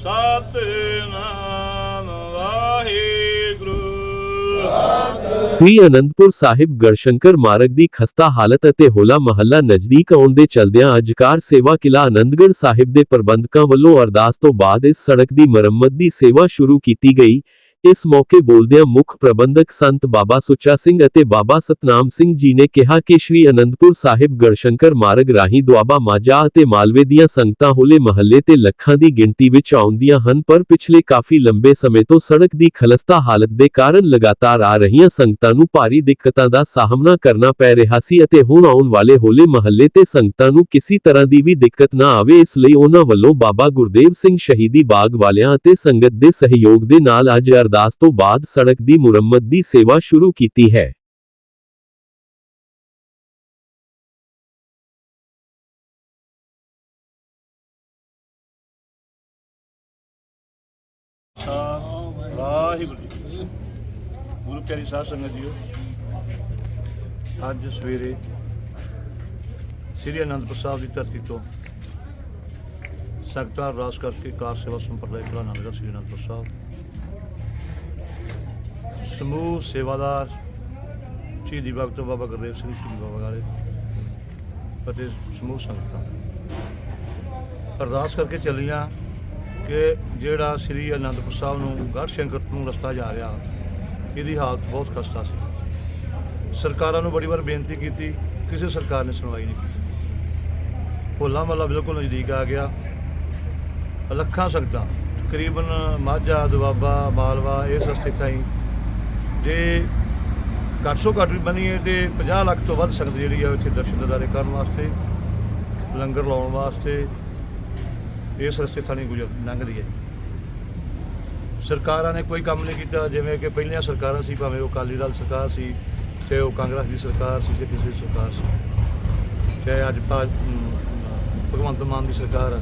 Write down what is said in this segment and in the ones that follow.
ਸਤਨਾਮ ਵਾਹਿਗੁਰੂ। ਸ੍ਰੀ ਅਨੰਦਪੁਰ ਸਾਹਿਬ ਗੜਸ਼ੰਕਰ ਮਾਰਗ ਦੀ ਖਸਤਾ ਹਾਲਤ ਅਤੇ ਹੋਲਾ ਮਹੱਲਾ ਨਜ਼ਦੀਕ ਆਉਣ ਦੇ ਚਲਦਿਆਂ ਅਜਕਾਰ ਸੇਵਾ ਕਿਲਾ ਅਨੰਦਗੜ ਸਾਹਿਬ ਦੇ ਪ੍ਰਬੰਧਕਾਂ ਵੱਲੋਂ ਅਰਦਾਸ ਤੋਂ ਬਾਅਦ ਇਸ ਸੜਕ ਦੀ ਮੁਰੰਮਤ ਦੀ ਸੇਵਾ ਸ਼ੁਰੂ ਕੀਤੀ ਗਈ। ਇਸ ਮੌਕੇ ਬੋਲਦਿਆਂ ਮੁੱਖ ਪ੍ਰਬੰਧਕ ਸੰਤ ਬਾਬਾ ਸੁੱਚਾ ਸਿੰਘ ਅਤੇ ਬਾਬਾ ਸਤਨਾਮ ਸਿੰਘ ਜੀ ਨੇ ਕਿਹਾ ਕਿ ਸ਼੍ਰੀ ਅਨੰਦਪੁਰ ਸਾਹਿਬ ਗੜਸ਼ੰਕਰ ਮਾਰਗ ਰਾਹੀਂ ਦੁਆਬਾ ਮਾਝਾ ਅਤੇ ਮਾਲਵੇ ਦੀਆਂ ਸੰਗਤਾਂ ਹੋਲੇ ਮਹੱਲੇ ਤੇ ਲੱਖਾਂ ਦੀ ਗਿਣਤੀ ਵਿੱਚ ਆਉਂਦੀਆਂ ਹਨ, ਪਰ ਪਿਛਲੇ ਕਾਫੀ ਲੰਬੇ ਸਮੇਂ ਤੋਂ ਸੜਕ ਦੀ ਖਲਸਤਾ ਹਾਲਤ ਦੇ ਕਾਰਨ ਲਗਾਤਾਰ ਆ ਰਹੀਆਂ ਸੰਗਤਾਂ ਨੂੰ ਭਾਰੀ ਦਿੱਕਤਾਂ ਦਾ ਸਾਹਮਣਾ ਕਰਨਾ ਪੈ ਰਿਹਾ ਸੀ ਅਤੇ ਹੁਣ ਆਉਣ ਵਾਲੇ ਹੋਲੇ ਮਹੱਲੇ ਤੇ ਸੰਗਤਾਂ ਨੂੰ ਕਿਸੇ ਤਰ੍ਹਾਂ ਦੀ ਵੀ ਦਿੱਕਤ ਨਾ ਆਵੇ, ਇਸ ਲਈ ਉਹਨਾਂ ਵੱਲੋਂ ਬਾਬਾ ਗੁਰਦੇਵ ਸਿੰਘ ਸ਼ਹੀਦੀ ਬਾਗ ਵਾਲਿਆਂ ਅਤੇ ਸੰਗਤ ਦੇ ਸਹਿਯੋਗ ਦੇ ਨਾਲ ਅੱਜ ਅਰਦਾਸ ਤੋਂ ਬਾਅਦ ਸੜਕ ਦੀ ਮੁਰੰਮਤ ਦੀ ਸੇਵਾ ਸ਼ੁਰੂ ਕੀਤੀ ਹੈ ਸਾਹਿਬ ਵਾਹਿਗੁਰੂ ਜੀ। ਗੁਰੂ ਪਿਆਰੀ ਸਾਧ ਸੰਗਤ ਜੀਓ, ਅੱਜ ਸਵੇਰੇ ਸ੍ਰੀ ਅਨੰਦਪੁਰ ਸਾਹਿਬ ਦੀ ਧਰਤੀ ਤੋਂ ਸੰਗਤਾਂ ਅਰਦਾਸ ਕਰਕੇ ਕਾਰ ਸੇਵਾ ਸੰਪਰਦਾਇ ਕਲਾ ਨਗਰ ਸ੍ਰੀ ਅਨੰਦਪੁਰ ਸਾਹਿਬ ਸਮੂਹ ਸੇਵਾਦਾਰ ਸ਼ਹੀਦੀ ਭਗਤ ਬਾਬਾ ਗੁਰਦੇਵ ਸਿੰਘ, ਸ਼ਹੀਦੀ ਬਾਬਾ ਵਾਲੇ ਅਤੇ ਸਮੂਹ ਸੰਗਤਾਂ। ਅਰਦਾਸ ਕਰਕੇ ਚੱਲੀਆਂ ਕਿ ਜਿਹੜਾ ਸ੍ਰੀ ਅਨੰਦਪੁਰ ਸਾਹਿਬ ਨੂੰ ਗੜ੍ਹ ਸ਼ੰਕਰ ਨੂੰ ਰਸਤਾ ਜਾ ਰਿਹਾ, ਇਹਦੀ ਹਾਲਤ ਬਹੁਤ ਖਸਤਾ ਸੀ। ਸਰਕਾਰਾਂ ਨੂੰ ਬੜੀ ਵਾਰ ਬੇਨਤੀ ਕੀਤੀ, ਕਿਸੇ ਸਰਕਾਰ ਨੇ ਸੁਣਵਾਈ ਨਹੀਂ ਕੀਤੀ। ਹੋਲਾ ਮਹੱਲਾ ਬਿਲਕੁਲ ਨਜ਼ਦੀਕ ਆ ਗਿਆ। ਲੱਖਾਂ ਸੰਗਤਾਂ, ਤਕਰੀਬਨ ਮਾਝਾ, ਦੁਆਬਾ, ਮਾਲਵਾ, ਇਸ ਰਸਤੇ ਤਾਈਂ ਜੇ ਘੱਟ ਸੌ ਘੱਟ ਵੀ ਬਣੀਏ ਤੇ 50 ਲੱਖ ਤੋਂ ਵੱਧ ਸੰਗਤ ਜਿਹੜੀ ਆ ਇੱਥੇ ਦਰਸ਼ਨ ਦਿਦਾਰੇ ਕਰਨ ਵਾਸਤੇ, ਲੰਗਰ ਲਾਉਣ ਵਾਸਤੇ, ਇਸ ਰਸਤੇ ਥਾਣੀ ਗੁਜ਼ਰ ਲੰਘਦੀ ਹੈ ਸਰਕਾਰਾਂ ਨੇ ਕੋਈ ਕੰਮ ਨਹੀਂ ਕੀਤਾ, ਜਿਵੇਂ ਕਿ ਪਹਿਲੀਆਂ ਸਰਕਾਰਾਂ ਸੀ, ਭਾਵੇਂ ਉਹ ਅਕਾਲੀ ਦਲ ਸਰਕਾਰ ਸੀ, ਚਾਹੇ ਉਹ ਕਾਂਗਰਸ ਦੀ ਸਰਕਾਰ ਸੀ ਜਾਂ ਕਿਸੇ ਦੀ ਸਰਕਾਰ ਸੀ। ਚਾਹੇ ਅੱਜ ਭਾ- ਭਗਵੰਤ ਮਾਨ ਦੀ ਸਰਕਾਰ ਆ।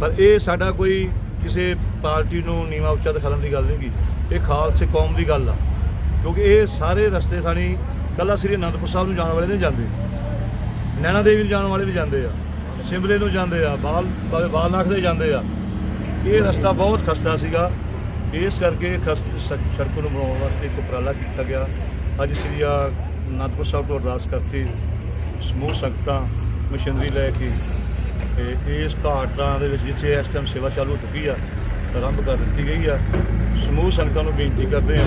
ਪਰ ਇਹ ਸਾਡਾ ਕੋਈ ਕਿਸੇ ਪਾਰਟੀ ਨੂੰ ਨੀਵਾ ਉੱਚਾ ਦਿਖਾਉਣ ਦੀ ਗੱਲ ਨਹੀਂ ਗੀ। ਇਹ ਖਾਲਸੇ ਕੌਮ ਦੀ ਗੱਲ ਆ। ਕਿਉਂਕਿ ਇਹ ਸਾਰੇ ਰਸਤੇ ਸਾਨੀ ਕੱਲਾ ਸ੍ਰੀ ਅਨੰਦਪੁਰ ਸਾਹਿਬ ਨੂੰ ਜਾਣ ਵਾਲੇ ਨਹੀਂ ਜਾਂਦੇ। ਨੈਣਾ ਦੇਵੀ ਨੂੰ ਜਾਣ ਵਾਲੇ ਵੀ ਜਾਂਦੇ ਆ, ਸਿਮਲੇ ਨੂੰ ਜਾਂਦੇ ਆ, ਬਾਲ ਬਾਬੇ ਬਾਲਨਾਥ ਦੇ ਜਾਂਦੇ ਆ। ਇਹ ਰਸਤਾ ਬਹੁਤ ਖਸਤਾ ਸੀਗਾ। ਇਸ ਕਰਕੇ ਖਸ- ਸ- ਸੜਕ ਨੂੰ ਬਣਾਉਣ ਵਾਸਤੇ ਇੱਕ ਉਪਰਾਲਾ ਕੀਤਾ ਗਿਆ। ਅੱਜ ਸ੍ਰੀ ਆ ਅਨੰਦਪੁਰ ਸਾਹਿਬ ਤੋਂ ਅਰਦਾਸ ਕਰਕੇ ਸਮੂਹ ਸੰਗਤਾਂ ਮਸ਼ੀਨਰੀ ਲੈ ਕੇ ਤੇ ਇਸ ਘਾਟਾਂ ਦੇ ਵਿੱਚ ਜਿੱਥੇ ਇਸ ਟਾਈਮ ਸੇਵਾ ਚਾਲੂ ਹੋ ਚੁੱਕੀ ਆ, ਆਰੰਭ ਕਰ ਦਿੱਤੀ ਗਈ ਆ। ਸਮੂਹ ਸੰਗਤਾਂ ਨੂੰ ਬੇਨਤੀ ਕਰਦੇ ਆ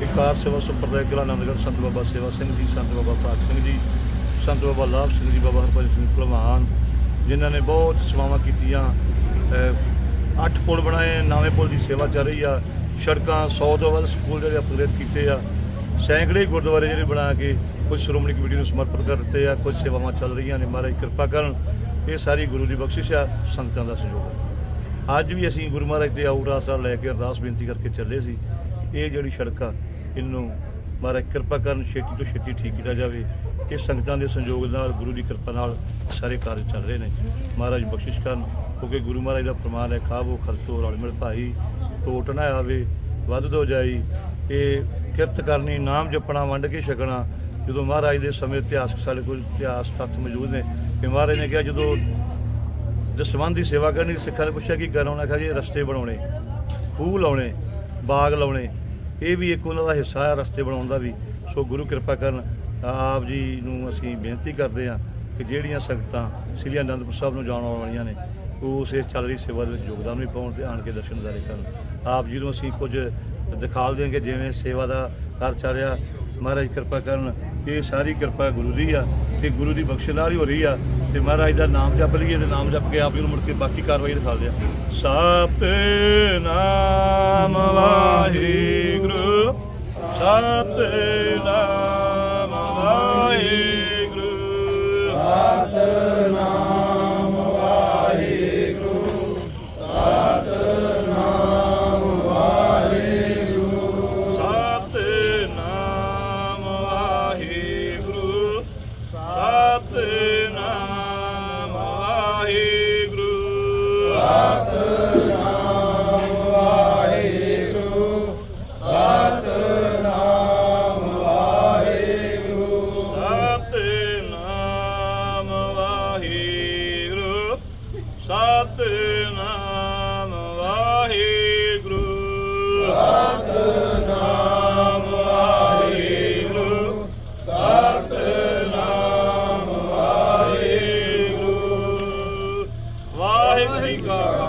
ਕਿ ਕਾਰ ਸੇਵਾ ਸੰਪਰਦਾਇ ਕਿਲਾ ਆਨੰਦਗੜ੍ਹ ਸੰਤ ਬਾਬਾ ਸੇਵਾ ਸਿੰਘ ਜੀ, ਸੰਤ ਬਾਬਾ ਭਾਗ ਸਿੰਘ ਜੀ, ਸੰਤ ਬਾਬਾ ਲਾਭ ਸਿੰਘ ਜੀ, ਬਾਬਾ ਹਰਭਜਨ ਸਿੰਘ ਭਲਵਾਨ, ਜਿਨ੍ਹਾਂ ਨੇ ਬਹੁਤ ਸੇਵਾਵਾਂ ਕੀਤੀਆਂ। ਅੱਠ ਪੁਲ ਬਣਾਏ, ਨਵੇਂ ਪੁਲ ਦੀ ਸੇਵਾ ਚੱਲ ਰਹੀ ਆ। ਸੜਕਾਂ 100 ਤੋਂ ਵੱਧ ਸਕੂਲ ਜਿਹੜੇ ਅਪਗ੍ਰੇਡ ਕੀਤੇ ਆ। ਸੈਂਕੜੇ ਗੁਰਦੁਆਰੇ ਜਿਹੜੇ ਬਣਾ ਕੇ ਕੁਝ ਸ਼੍ਰੋਮਣੀ ਕਮੇਟੀ ਨੂੰ ਸਮਰਪਿਤ ਕਰ ਦਿੱਤੇ ਆ। ਕੁਝ ਸੇਵਾਵਾਂ ਚੱਲ ਰਹੀਆਂ ਨੇ ਮਹਾਰਾਜ, ਕਿਰਪਾ ਕਰਨ। ਇਹ ਸਾਰੀ ਗੁਰੂ ਦੀ ਬਖਸ਼ਿਸ਼ ਆ, ਸੰਗਤਾਂ ਦਾ ਸਹਿਯੋਗ ਆ। ਅੱਜ ਵੀ ਅਸੀਂ ਗੁਰੂ ਮਹਾਰਾਜ ਦੇ ਆਊਟ ਆਸਰਾ ਲੈ ਕੇ ਅਰਦਾਸ ਬੇਨਤੀ ਕਰਕੇ ਚੱਲੇ ਸੀ। ਇਹ ਜਿਹੜੀ ਸੜਕ ਆ ਇਹਨੂੰ ਮਹਾਰਾਜ ਕਿਰਪਾ ਕਰਨ ਛੇਤੀ ਤੋਂ ਛੇਤੀ ਠੀਕ ਕੀਤਾ ਜਾਵੇ ਇਹ ਸੰਗਤਾਂ ਦੇ ਸੰਯੋਗ ਨਾਲ, ਗੁਰੂ ਦੀ ਕਿਰਪਾ ਨਾਲ ਸਾਰੇ ਕਾਰਜ ਚੱਲ ਰਹੇ ਨੇ। ਮਹਾਰਾਜ ਬਖਸ਼ਿਸ਼ ਕਰਨ, ਕਿਉਂਕਿ ਗੁਰੂ ਮਹਾਰਾਜ ਦਾ ਪ੍ਰਮਾਣ ਹੈ, ਖਾਵੋ, ਖਰਚੋ, ਰਲ ਮਿਲ ਭਾਈ, ਟੋਟ ਨਾ ਆਵੇ, ਵੱਧ ਤੋਂ ਜਾਈ। ਇਹ ਕਿਰਤ ਕਰਨੀ, ਨਾਮ ਜਪਣਾ, ਵੰਡ ਕੇ ਛਕਣਾ, ਜਦੋਂ ਮਹਾਰਾਜ ਦੇ ਸਮੇਂ ਇਤਿਹਾਸਕ ਸਾਡੇ ਕੋਲ ਇਤਿਹਾਸ ਤੱਥ ਮੌਜੂਦ ਨੇ ਕਿ ਮਹਾਰਾਜ ਨੇ ਕਿਹਾ, ਜਦੋਂ ਦਸਵੰਧ ਦੀ ਸੇਵਾ ਕਰਨੀ, ਸਿੱਖਾਂ ਨੇ ਪੁੱਛਿਆ, ਕੀ ਕਰਾਉਣਾ ਕਿਹਾ, ਜੀ, ਰਸਤੇ ਬਣਾਉਣੇ, ਖੂਹ ਲਾਉਣੇ, ਬਾਗ ਲਾਉਣੇ। ਇਹ ਵੀ ਇੱਕ ਉਹਨਾਂ ਦਾ ਹਿੱਸਾ ਹੈ ਰਸਤੇ ਬਣਾਉਣ ਦਾ ਵੀ। ਸੋ ਗੁਰੂ ਕਿਰਪਾ ਕਰਨ ਆਪ ਜੀ ਨੂੰ ਅਸੀਂ ਬੇਨਤੀ ਕਰਦੇ ਹਾਂ ਕਿ ਜਿਹੜੀਆਂ ਸੰਗਤਾਂ ਸ੍ਰੀ ਅਨੰਦਪੁਰ ਸਾਹਿਬ ਨੂੰ ਜਾਣ ਆਉਣ ਵਾਲੀਆਂ ਨੇ, ਉਹ ਉਸ ਇਸ ਚੱਲ ਰਹੀ ਸੇਵਾ ਦੇ ਵਿੱਚ ਯੋਗਦਾਨ ਵੀ ਪਾਉਣ ਤੇ ਆਣ ਕੇ ਦਰਸ਼ਨ ਦਾਰੇ ਕਰਨ। ਆਪ ਜੀ ਨੂੰ ਅਸੀਂ ਕੁਝ ਦਿਖਾਲ ਦੇਵਾਂਗੇ ਜਿਵੇਂ ਸੇਵਾ ਦਾ ਕਰ ਚੱਲ ਰਿਹਾ। ਮਹਾਰਾਜ ਕਿਰਪਾ ਕਰਨ, ਇਹ ਸਾਰੀ ਕਿਰਪਾ ਗੁਰੂ ਦੀ ਆ ਤੇ ਗੁਰੂ ਦੀ ਬਖਸ਼ਿਸ਼ ਨਾਲ ਹੀ ਹੋ ਰਹੀ ਆ ਤੇ ਮਹਾਰਾਜ ਦਾ ਨਾਮ ਜਪ ਲਈਏ ਤੇ ਨਾਮ ਜਪ ਕੇ ਆਪ ਜੀ ਨੂੰ ਮੁੜ ਕੇ ਬਾਕੀ ਕਾਰਵਾਈ ਦਿਖਾ ਦਿਆ। ਸਤਿ ਵਾਹਿਗੁਰੂ। ਸਤਿ Guard.